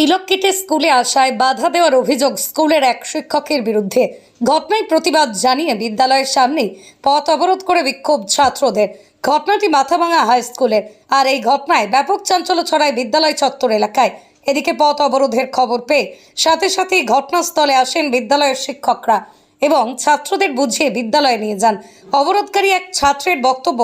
তিলক কেটে স্কুলে আসায় বাধা দেওয়ার অভিযোগ স্কুলের এক শিক্ষকের বিরুদ্ধে। ঘটনায় প্রতিবাদ জানিয়ে বিদ্যালয়ের সামনেই পথ অবরোধ করে বিক্ষোভ ছাত্রদের। ঘটনাটি মাথাভাঙা হাই স্কুলের। আর এই ঘটনায় ব্যাপক চাঞ্চল্য ছড়ায় বিদ্যালয় চত্বর এলাকায়। এদিকে পথ অবরোধের খবর পেয়ে সাথে সাথে ঘটনাস্থলে আসেন বিদ্যালয়ের শিক্ষকরা এবং ছাত্রদের বুঝিয়ে বিদ্যালয়ে নিয়ে যান। অবরোধকারী এক ছাত্রের বক্তব্য,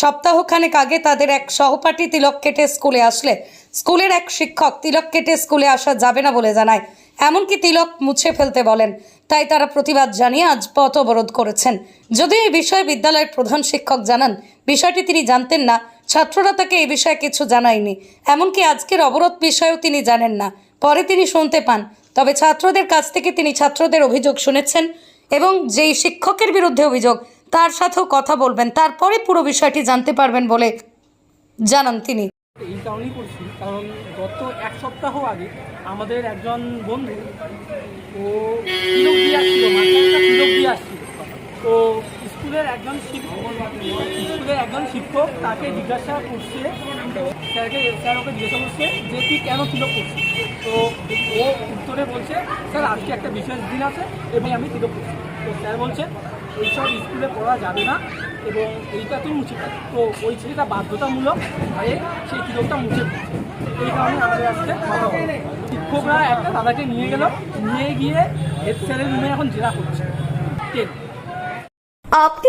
সপ্তাহখানেক আগে তাদের এক সহপাঠী তিলক কেটে স্কুলে আসলে স্কুলের এক শিক্ষক, তিলক কেটে স্কুলে আসা যাবে না বলে জানায়। এমনকি তিলক মুছে ফেলতে বলেন। তাই তারা প্রতিবাদ জানিয়ে আজ পথ অবরোধ করেছেন। যদিও এই বিষয়ে বিদ্যালয়ের প্রধান শিক্ষক জানান, বিষয়টি তিনি জানতেন না। ছাত্ররা তাকে এই বিষয়ে কিছু জানায়নি। এমনকি আজকের অবরোধ বিষয়েও তিনি জানেন না। পরে তিনি শুনতে পান। তবে ছাত্রদের কাছ থেকে তিনি ছাত্রদের অভিযোগ শুনেছেন এবং যেই শিক্ষকের বিরুদ্ধে অভিযোগ, তার সাথেও কথা বলবেন। তারপরে পুরো বিষয়টি জানতে পারবেন বলে জানান তিনি। এই কারণেই করছি। কারণ গত এক সপ্তাহ আগে আমাদের একজন বন্ধু, ও তিলক আসছিল তো স্কুলের একজন শিক্ষক স্কুলের একজন শিক্ষক তাকে জিজ্ঞাসা করছে, স্যারকে, স্যার ওকে জিজ্ঞাসা করছে যে তুই কেন তিলক করছিস? তো ও উত্তরে বলছে, স্যার, আজকে একটা বিশেষ দিন আছে এবং আমি তিলক করছি। তো স্যার বলছে, এইসব স্কুলে পড়া যাবে না এবং এইটা তুই মুছে তো ওই ছেলেটা বাধ্যতামূলক হয়ে সেই তিলকটা মুছে এই কারণে আমাদের আজকে। শিক্ষকরা একটা দাদাকে নিয়ে গেল। নিয়ে গিয়ে হেড স্যারের রুমে এখন জেরা করছে। আপনি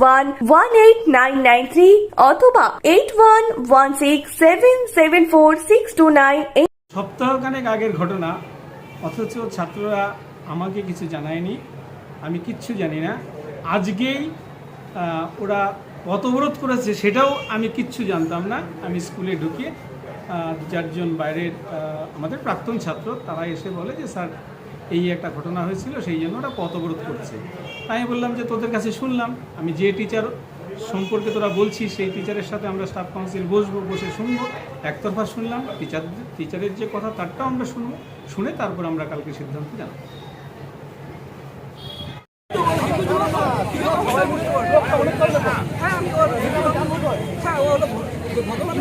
one one eight nine nine three অথবা eight one one six seven seven four six two nine সপ্তাহখানেক আগের ঘটনা, অথচ ছাত্ররা আমাকে কিছু জানায়নি। আমি কিচ্ছু জানি না। আজকেই ওরা কত অবরোধ করেছে, সেটাও আমি কিচ্ছু জানতাম না। আমি স্কুলে ঢুকে দু চারজন বাইরের আমাদের প্রাক্তন ছাত্র, তারা এসে বলে যে, স্যার এই একটা ঘটনা হয়েছিল, সেই জন্য ওরা পথ অবরোধ করছে। আমি বললাম যে, তোদের কাছে শুনলাম, আমি যে টিচার সম্পর্কে তোরা বলছি সেই টিচারের সাথে আমরা স্টাফ কাউন্সিল বসবো, বসে শুনব। একতরফা শুনলাম টিচার টিচারের যে কথা তারটাও আমরা শুনব, শুনে তারপর আমরা কালকে সিদ্ধান্ত জানাব। ভগবান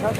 ছাড়